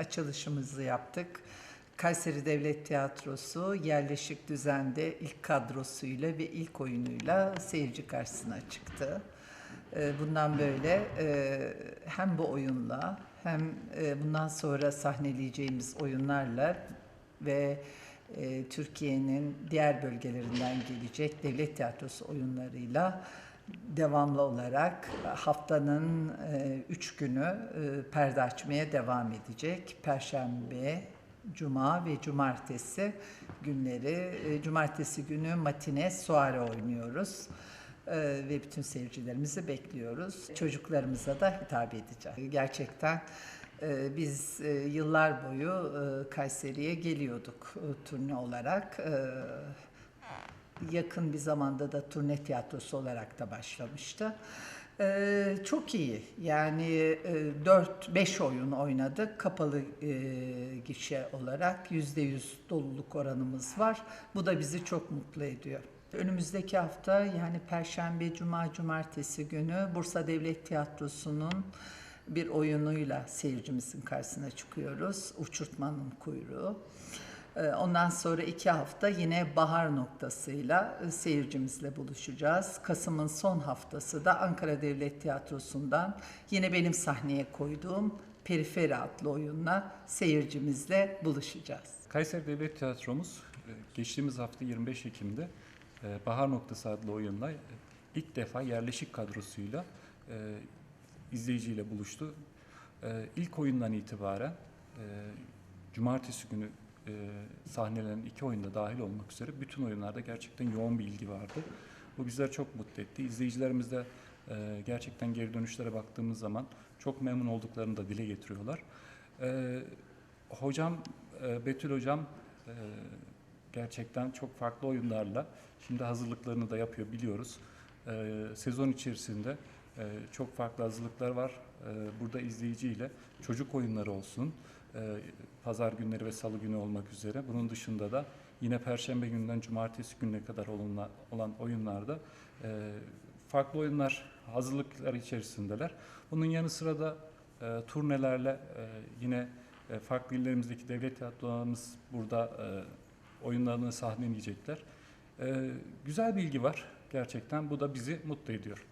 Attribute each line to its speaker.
Speaker 1: açılışımızı yaptık. Kayseri Devlet Tiyatrosu yerleşik düzende ilk kadrosuyla ve ilk oyunuyla seyirci karşısına çıktı. Ee, Bundan böyle e, hem bu oyunla hem e, bundan sonra sahneleyeceğimiz oyunlarla ve e, Türkiye'nin diğer bölgelerinden gelecek devlet tiyatrosu oyunlarıyla devamlı olarak haftanın e, üç günü e, perde açmaya devam edecek. Perşembe, Cuma ve Cumartesi günleri. E, Cumartesi günü matine, soare oynuyoruz. Ve bütün seyircilerimizi bekliyoruz. Çocuklarımıza da hitap edeceğiz. Gerçekten biz yıllar boyu Kayseri'ye geliyorduk turne olarak. Yakın bir zamanda da turne tiyatrosu olarak da başlamıştı. Ee, çok iyi. Yani e, 4-5 oyun oynadık. Kapalı e, gişe olarak %100 doluluk oranımız var. Bu da bizi çok mutlu ediyor. Önümüzdeki hafta yani Perşembe, Cuma, Cumartesi günü Bursa Devlet Tiyatrosu'nun bir oyunuyla seyircimizin karşısına çıkıyoruz. Uçurtmanın kuyruğu. Ee, Ondan sonra iki hafta yine bahar noktasıyla e, seyircimizle buluşacağız. Kasım'ın son haftası da Ankara Devlet Tiyatrosu'ndan yine benim sahneye koyduğum Periferi adlı oyunla seyircimizle buluşacağız.
Speaker 2: Kayseri Devlet Tiyatromuz e, geçtiğimiz hafta 25 Ekim'de e, Bahar Noktası adlı oyunla ilk defa yerleşik kadrosuyla izleyiciyle buluştu. İlk oyundan itibaren cumartesi günü e, sahnelenen iki oyunda dahil olmak üzere bütün oyunlarda gerçekten yoğun bir ilgi vardı. Bu bizleri çok mutlu etti. İzleyicilerimiz de e, gerçekten geri dönüşlere baktığımız zaman çok memnun olduklarını da dile getiriyorlar. E, hocam, e, Betül hocam e, gerçekten çok farklı oyunlarla şimdi hazırlıklarını da yapıyor biliyoruz. E, sezon içerisinde e, çok farklı hazırlıklar var. E, burada izleyiciyle çocuk oyunları olsun, pazar günleri ve salı günü olmak üzere. Bunun dışında da yine perşembe günden cumartesi gününe kadar olan oyunlarda e, farklı oyunlar hazırlıklar içerisindeler. Bunun yanı sıra da e, turnelerle e, yine e, farklı illerimizdeki devlet tiyatrolarımız burada e, oyunlarını sahneleyecekler. E, güzel bir ilgi var gerçekten. Bu da bizi mutlu ediyor.